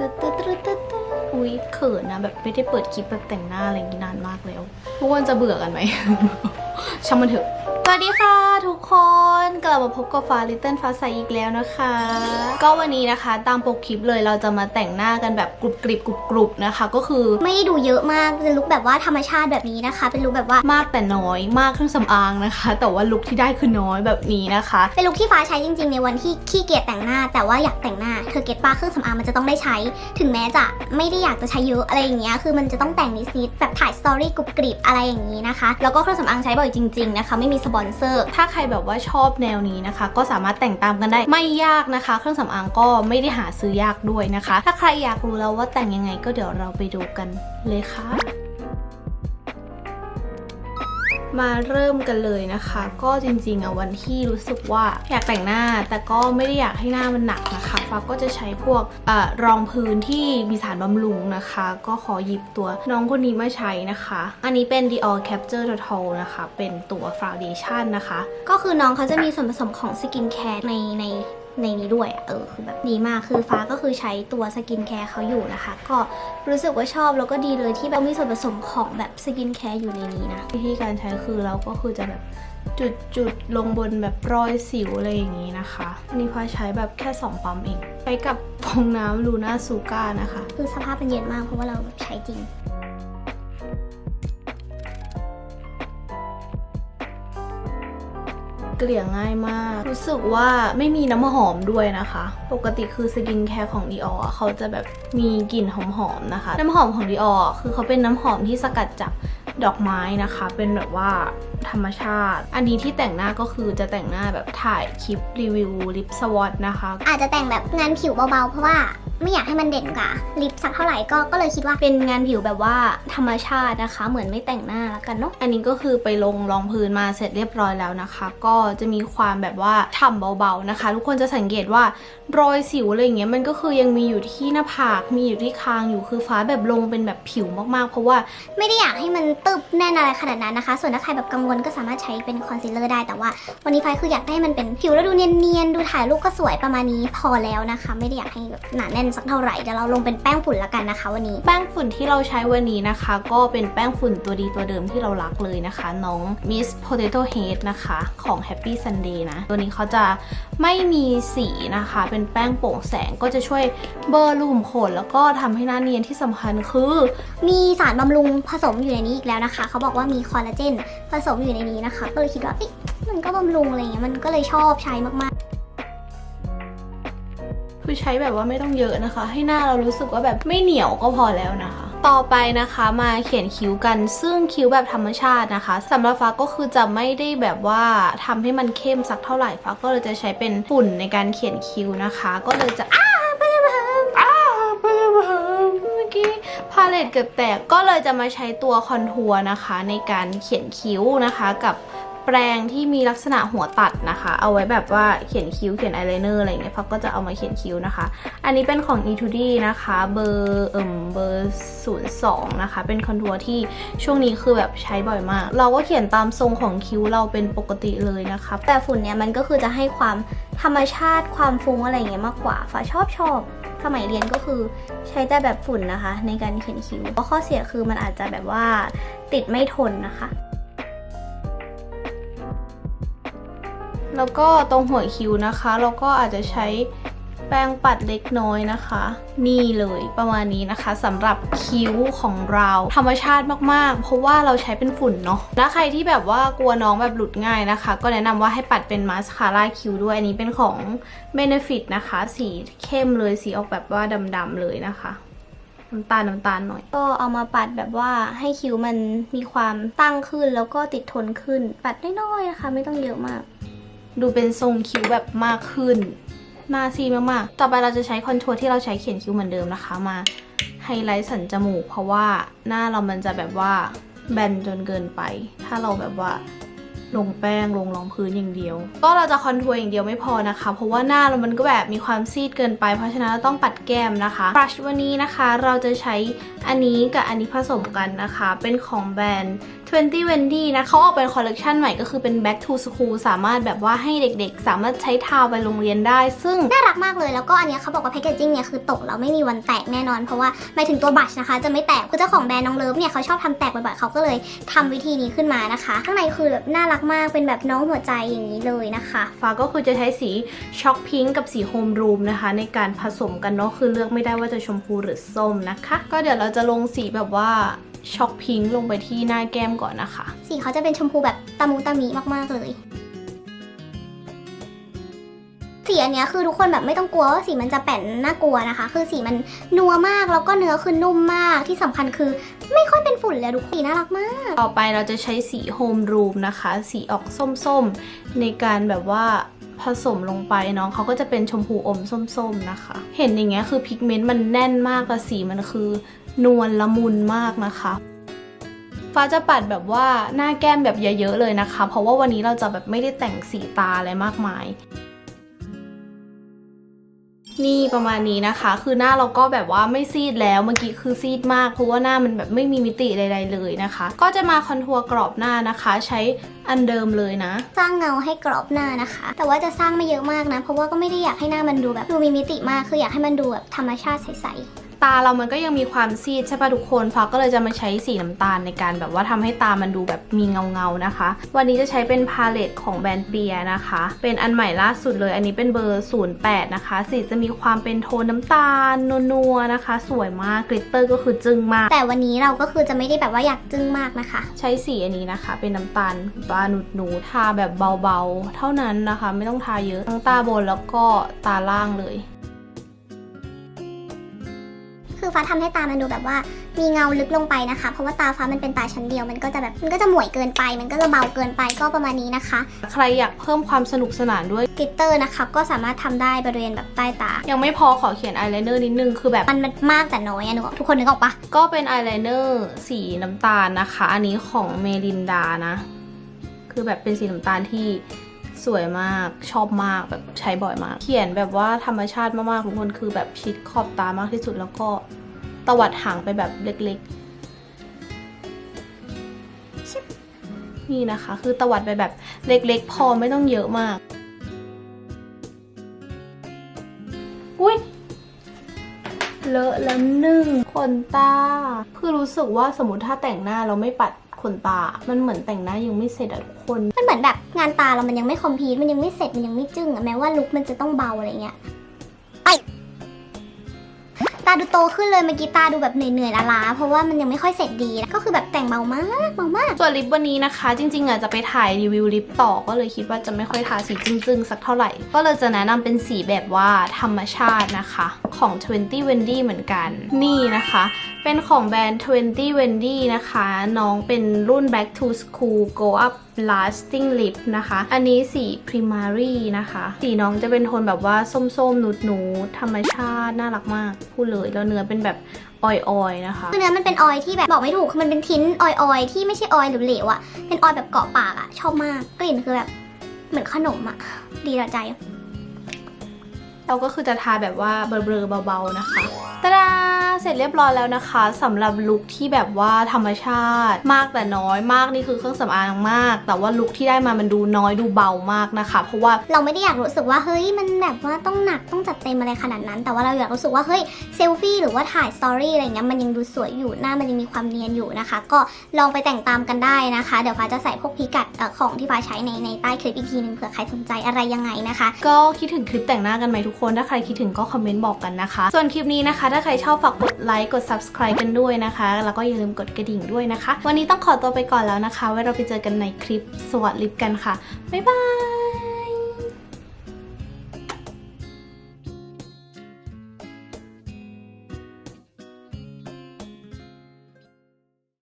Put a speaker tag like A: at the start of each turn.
A: ตึ๊ดตึ๊ดตึ๊ดตึ๊ดตึ๊ดอุ้ยเขินนะแบบไม่ได้เปิดคลิปแบบแต่งหน้าอะไรอย่างนี้นานมากแล้ว ทุกคนจะเบื่อกันไหม ช่างมันเถอะ วัสดีค่ะทุกคนกลับมาพบกับฟ้าลิตเติ้ลฟ้าใสอีกแล้วนะคะ ก็วันนี้นะคะตามปกคลิปเลยเราจะมาแต่งหน้ากันแบบกรุบกริบกรุบกรุบนะคะ ก็คือ
B: ไม่ได้ดูเยอะมากเป็นลุคแบบว่าธรรมชาติแบบนี้นะคะ เป็นลุคแบบว่ามา
A: กแต่น้อยมากเครื่องสำอางนะคะ แต่ว่าลุคที่ได้คือน้อยแบบนี้นะคะ
B: เป็นลุคที่ฟ้าใช้จริง ๆ ในวันที่ขี้เกียจแต่งหน้า แต่ว่าอยากแต่งหน้าเธอเก็ตป้าเครื่องสำอางมันจะต้องได้ใช้ ถึงแม้จะไม่ได้อยากจะใช้เยอะอะไรอย่างเงี้ยคือมันจะต้องแต่งนิดๆแบบถ่ายสตอรี่กรุบกริบอะไรอย่างนี้นะคะแล้วก็เครื่องสำอางใช้บ่อยจริง ๆนะคะ ไม่มีสปอนเซอร์
A: ถ้าใครแบบว่าชอบแนวนี้นะคะ ก็สามารถแต่งตามกันได้ไม่ยากนะคะ เครื่องสำอางก็ไม่ได้หาซื้อยากด้วยนะคะ ถ้าใครอยากรู้แล้วว่าแต่งยังไงก็เดี๋ยวเราไปดูกันเลยค่ะ มาเริ่มกันเลยนะคะ ก็จริงๆอะวันที่รู้สึกว่าอยากแต่งหน้า แต่ก็ไม่ได้อยากให้หน้ามันหนักนะคะฟ้าก็จะใช้พวกอรองพื้นที่มีสารบำรุงนะคะ ก็ขอหยิบตัวน้องคนนี้มาใช้นะคะ อันนี้เป็น Dior Capture Total นะคะ เป็นตัว Foundation นะคะ
B: ก็คือน้องเขาจะมีส่วนผสมของสกินแคร์ในในในนี้ด้วยอะเออคือแบบดีมากคือฟ้าก็คือใช้ตัวสกินแคร์เขาอยู่นะคะ ก็รู้สึกว่าชอบแล้วก็ดีเลยที่แบบมีส่วนผสมของแบบสกินแคร์อยู่ในนี้นะ
A: วิธีการใช้คือเราก็คือจะแบบจุดจุดๆลงบนแบบรอยสิวอะไรอย่างนี้นะคะ อันนี้ฟ้าใช้แบบแค่ 2 ปั๊มเอง ใช้กับฟองน้ำลูน่าซูก้านะคะ
B: คือสภาพเป็นเย็นมากเพราะว่าเราแบบใช้จริง
A: เกลี่ยง่ายมาก รู้สึกว่าไม่มีน้ำหอมด้วยนะคะ ปกติคือสกินแคร์ของ Dior อเขาจะแบบมีกลิ่นหอมๆนะคะ น้ำหอมของ Dior อคือเขาเป็นน้ำหอมที่สกัดจากดอกไม้นะคะ เป็นแบบว่าธรรมชาติ อันนี้ที่แต่งหน้าก็คือจะแต่งหน้าแบบถ่ายคลิปรีวิวลิปสวอตนะคะ
B: อาจจะแต่งแบบงานผิวเบาๆ เพราะว่า ไม่อยากให้มันเด่นกว่าลิปสักเท่าไหร่ก็ก็เลยคิดว่า
A: เป็นงานผิวแบบว่าธรรมชาตินะคะ เหมือนไม่แต่งหน้าแล้วกันเนาะอันนี้ก็คือไปลงรองพื้นมาเสร็จเรียบร้อยแล้วนะคะ ก็จะมีความแบบว่าทำเบาๆนะคะ ทุกคนจะสังเกตว่ารอยสิวอะไรอย่างเงี้ยมันก็คือยังมีอยู่ที่หน้าผากมีอยู่ที่คางอยู่คือฟ้าแบบลงเป็นแบบผิวมากๆ เพราะว่า
B: ไม่ได้อยากให้มันตึบแน่นอะไรขนาดนั้นนะคะ ส่วนถ้าใครแบบกังวลก็สามารถใช้เป็นคอนซีลเลอร์ได้แต่ว่า วันนี้ไฟคืออยากให้มันเป็นผิวแล้วดูเนียนๆดูถ่ายรูปก็สวยประมาณนี้พอแล้วนะคะ ไม่ได้อยากให้แบบหนาแน่นสักเท่าไหร่เดี๋ยวเราลงเป็นแป้งฝุ่นละกันนะคะ วันนี้
A: แป้งฝุ่นที่เราใช้วันนี้นะคะ ก็เป็นแป้งฝุ่นตัวดีตัวเดิมที่เรารักเลยนะคะ น้อง Miss Potato Head นะคะของ Happy Sunday นะ ตัวนี้เขาจะไม่มีสีนะคะ เป็นแป้งโปร่งแสงก็จะช่วยเบลอรูขุมขนแล้วก็ทำให้หน้าเนียนที่สำคัญคือ
B: มีสารบำรุงผสมอยู่ในนี้อีกแล้วนะคะ เขาบอกว่ามีคอลลาเจนผสมอยู่ในนี้นะคะ ก็เลยคิดว่าเอ๊ะมันก็บำรุงอะไรเงี้ยมันก็เลยชอบใช้มาก
A: คือใช้แบบว่าไม่ต้องเยอะนะคะ ให้หน้าเรารู้สึกว่าแบบไม่เหนียวก็พอแล้วนะคะต่อไปนะคะมาเขียนคิ้วกันซึ่งคิ้วแบบธรรมชาตินะคะสำหรับฟ้าก็คือจะไม่ได้แบบว่าทำให้มันเข้มสักเท่าไหร่ฟ้าก็เลยจะใช้เป็นฝุ่นในการเขียนคิ้วนะคะ ก็เลยจะอ้าไปเลยพัมอ้าไปเลยพัมเมื่อกี้พาเลตเกือบแตกก็เลยจะมาใช้ตัวคอนทัวร์นะคะ ในการเขียนคิ้วนะคะกับ ปรงที่มีลักษณะหัวตัดนะคะ เอาไว้แบบว่าเขียนคิ้วเขียนอายไลเนอร์อะไรเงี้ยพักก็จะเอามาเขียนคิ้วนะคะ อันนี้เป็นของ e t u d นะคะเบอร์เอิ่มเบอร์02นนะคะ เป็นคอนทัวร์ที่ช่วงนี้คือแบบใช้บ่อยมาก เราก็เขียนตามทรงของคิ้วเราเป็นปกติเลยนะคะ
B: แต่ฝุ่นเนี่ยมันก็คือจะให้ความธรรมชาติความฟุ้งอะไรเงี้ยมากกว่าฟ้าชอบชอบสมัยเรียนก็คือใช้แต่แบบฝุ่นนะคะ ในการเขียนคิ้วเพราะข้อเสียคือมันอาจจะแบบว่าติดไม่ทนนะคะ
A: แล้วก็ตรงหัวคิ้วนะคะ เราก็อาจจะใช้แป้งปัดเล็กน้อยนะคะ นี่เลยประมาณนี้นะคะสำหรับคิ้วของเราธรรมชาติมากๆ เพราะว่าเราใช้เป็นฝุ่นเนาะและใครที่แบบว่ากลัวน้องแบบหลุดง่ายนะคะ ก็แนะนำว่าให้ปัดเป็นมาสคาร่าคิ้วด้วยอันนี้เป็นของ Benefit นะคะ สีเข้มเลยสีออกแบบว่าดำๆเลยนะคะน้ำตาลน้ำตาลหน่อย
B: ก็เอามาปัดแบบว่าให้คิ้วมันมีความตั้งขึ้นแล้วก็ติดทนขึ้น ปัดน้อยๆนะคะ ไม่ต้องเยอะมาก
A: ดูเป็นทรงคิ้วแบบมากขึ้น หน้าซีดมากๆ ต่อไปเราจะใช้คอนทัวร์ที่เราใช้เขียนคิ้วเหมือนเดิมนะคะมาไฮไลท์สันจมูก เพราะว่าหน้าเรามันจะแบบว่าแบนจนเกินไป ถ้าเราแบบว่าลงแป้งลงรองพื้นอย่างเดียว ก็เราจะคอนทัวร์อย่างเดียวไม่พอนะคะ เพราะว่าหน้าเรามันก็แบบมีความซีดเกินไป เพราะฉะนั้นเราต้องปัดแก้มนะคะบรัชวันนี้นะคะ เราจะใช้อันนี้กับอันนี้ผสมกันนะคะ เป็นของแบรนด์ 20 Wendy นะเขาออกเป็นคอลเลกชันใหม่ก็คือเป็น back to school สามารถแบบว่าให้เด็กๆ สามารถใช้ทาวไปโรงเรียนได้ ซึ่ง
B: น่ารักมากเลยแล้วก็อันเนี้ยเขาบอกว่าแพคเกจจิ้งเนี่ยคือตกแล้วไม่มีวันแตกแน่นอนเพราะว่าหมายถึงตัวบัชนะคะ จะไม่แตกคือเจ้าของแบรนด์น้องเลิฟเนี่ยเขาชอบทำแตกบ่อยๆเขาก็เลยทำวิธีนี้ขึ้นมานะคะ ข้างในคือแบบน่ารักมากเป็นแบบน้องหัวใจอย่างนี้เลยนะคะ
A: ฟ้าก็คือจะใช้สีช็อกพิงกับสีโฮมรูมนะคะ ในการผสมกันเนาะคือเลือกไม่ได้ว่าจะชมพูหรือส้มนะคะ ก็เดี๋ยวเราจะลงสีแบบว่า ช็อกพิงลงไปที่หน้าแก้มก่อนนะคะ
B: สีเขาจะเป็นชมพูแบบตะมุตะมิมากๆเลย สีอันเนี้ยคือทุกคนแบบไม่ต้องกลัวว่าสีมันจะแป่นน่ากลัวนะคะ คือสีมันนัวมากแล้วก็เนื้อคือนุ่มมากที่สำคัญคือ ไม่ค่อยเป็นฝุ่นเลยทุกคนสีน่ารักมาก
A: ต่อไปเราจะใช้สีโฮมรูมนะคะ สีออกส้มๆ ในการแบบว่าผสมลงไปน้องเขาก็จะเป็นชมพูอมส้มๆนะคะ เห็นอย่างเงี้ยคือพิกเมนต์มันแน่นมากและสีมันคือ นวลละมุนมากนะคะ ฟ้าจะปัดแบบว่าหน้าแก้มแบบเยอะๆเลยนะคะ เพราะว่าวันนี้เราจะแบบไม่ได้แต่งสีตาอะไรมากมาย นี่ประมาณนี้นะคะ คือหน้าเราก็แบบว่าไม่ซีดแล้วเมื่อกี้คือซีดมาก เพราะว่าหน้ามันแบบไม่มีมิติใดๆเลยนะคะ ก็จะมาคอนทัวร์กรอบหน้านะคะ ใช้อันเดิมเลยนะ
B: สร้างเงาให้กรอบหน้านะคะ แต่ว่าจะสร้างไม่เยอะมากนะ เพราะว่าก็ไม่ได้อยากให้หน้ามันดูแบบดูมีมิติมาก คืออยากให้มันดูแบบธรรมชาติใส
A: ตาเรามันก็ยังมีความซีดใช่ปะทุกคนฟ้าก็เลยจะมาใช้สีน้ำตาลในการแบบว่าทำให้ตามันดูแบบมีเงาเงาๆนะคะ วันนี้จะใช้เป็นพาเลตของแบรนด์เปียนะคะ เป็นอันใหม่ล่าสุดเลย อันนี้เป็นเบอร์ 08 นะคะ สีจะมีความเป็นโทนน้ำตาลนัวๆนะคะ สวยมากกลิตเตอร์ก็คือจึ้งมาก
B: ๆแต่วันนี้เราก็คือจะไม่ได้แบบว่าอยากจึ้งมากนะคะ
A: ใช้สีอันนี้นะคะ เป็นน้ำตาลบาหนุดหนูทาแบบเบาๆ เท่านั้นนะคะ ไม่ต้องทาเยอะทั้งตาบนแล้วก็ตาล่างเลย
B: คือฟ้าทำให้ตามันดูแบบว่ามีเงาลึกลงไปนะคะ เพราะว่าตาฟ้ามันเป็นตาชั้นเดียว มันก็จะแบบมันก็จะหมวยเกินไป มันก็จะเบาเกินไปก็ประมาณนี้นะคะ
A: ใครอยากเพิ่มความสนุกสนานด้วย
B: กลิตเตอร์นะคะก็สามารถทำได้บริเวณแบบใต้ตา
A: ยังไม่พอขอเขียนอายไลเนอร์นิดนึงคือแบบ
B: มันมันมากแต่น้อยอะหนูบอกทุกคนนึกออกปะ
A: ก็เป็นอายไลเนอร์สีน้ำตาลนะคะ อันนี้ของเมลินดานะ คือแบบเป็นสีน้ำตาลที่ สวยมากชอบมากแบบใช้บ่อยมาก เขียนแบบว่าธรรมชาติมากๆทุกคนคือแบบชิดขอบตามากที่สุดแล้วก็ตวัดหางไปแบบเล็กๆ นี่นะคะ คือตวัดไปแบบเล็กๆ พอไม่ต้องเยอะมาก อุ้ยเลอะแล้วหนึ่งขนตา คือรู้สึกว่าสมมติถ้าแต่งหน้าเราไม่ปัด ขนตา มันเหมือนแต่งหน้ายังไม่เสร็จอะทุกคน
B: มันเหมือนแบบงานตาเรามันยังไม่คอมพลีทมันยังไม่เสร็จมันยังไม่จึ้งอะแม้ว่าลุคมันจะต้องเบาอะไรเงี้ยาดูโตขึ้นเลยเมื่อกี้ตาดูแบบเหนื่อยๆล้าๆเพราะว่ามันยังไม่ค่อยเสร็จดีก็คือแบบแต่งเบามากเบามาก
A: ส่วนลิปวันนี้นะคะ จริงๆอะจะไปถ่ายรีวิวลิปต่อก็เลยคิดว่าจะไม่ค่อยทาสีจึ้งๆ สักเท่าไหร่ ก็เลยจะแนะนำเป็นสีแบบว่าธรรมชาตินะคะของ 20 Wendy เหมือนกัน นี่นะคะ เป็นของแบรนด์ 20 Wendy นะคะ น้องเป็นรุ่น Back to School Go Up Lasting Lip นะคะ อันนี้สี Primary นะคะ สีน้องจะเป็นโทนแบบว่าส้มๆหนูๆธรรมชาติน่ารักมากพูดเลยแล้วเนื้อเป็นแบบออยๆนะคะ
B: คือเนื้อมันเป็นออยล์ที่แบบบอกไม่ถูกคือมันเป็นทิ้นออยออยล์ที่ไม่ใช่ออยล์เหลวๆอะเป็นออยล์แบบเกาะปากอะชอบมากกลิ่นคือแบบเหมือนขนมอะดีต่อใจ
A: เราก็คือจะทาแบบว่าเบลอๆเบาๆนะคะ ตาดาเสร็จเรียบร้อยแล้วนะคะสำหรับลุคที่แบบว่าธรรมชาติ มากแต่น้อยมากนี่คือเครื่องสำอางมาก แต่ว่าลุคที่ได้มามันดูน้อยดูเบามากนะคะ เพราะว่า
B: เราไม่ได้อยากรู้สึกว่าเฮ้ยมันแบบว่าต้องหนักต้องจัดเต็มอะไรขนาดนั้น แต่ว่าเราอยากรู้สึกว่าเฮ้ยเซลฟี่หรือว่าถ่ายสตอรี่อะไรเงี้ยมันยังดูสวยอยู่หน้ามันยังมีความเนียนอยู่นะคะ ก็ลองไปแต่งตามกันได้นะคะ เดี๋ยวฟ้าจะใส่พวกพิกัดอของที่ฟ้าใช้ในในใต้คลิปอีกทีนึงเผื่อใครสนใจอะไรยังไงนะคะ
A: ก็คิดถึงคลิปแต่งหน้ากันไหมทุกคนถ้าใครคิดถึงก็คอมเมนต์บอกกันนะคะ ส่วนคลิปนี้นะคะถ้าใครชอบฝากกดไลค์กด subscribe กันด้วยนะคะ แล้วก็อย่าลืมกดกระดิ่งด้วยนะคะ วันนี้ต้องขอตัวไปก่อนแล้วนะคะ ไว้เราไปเจอกันในคลิปสวัสดีลิปกันค่ะ บ๊ายบาย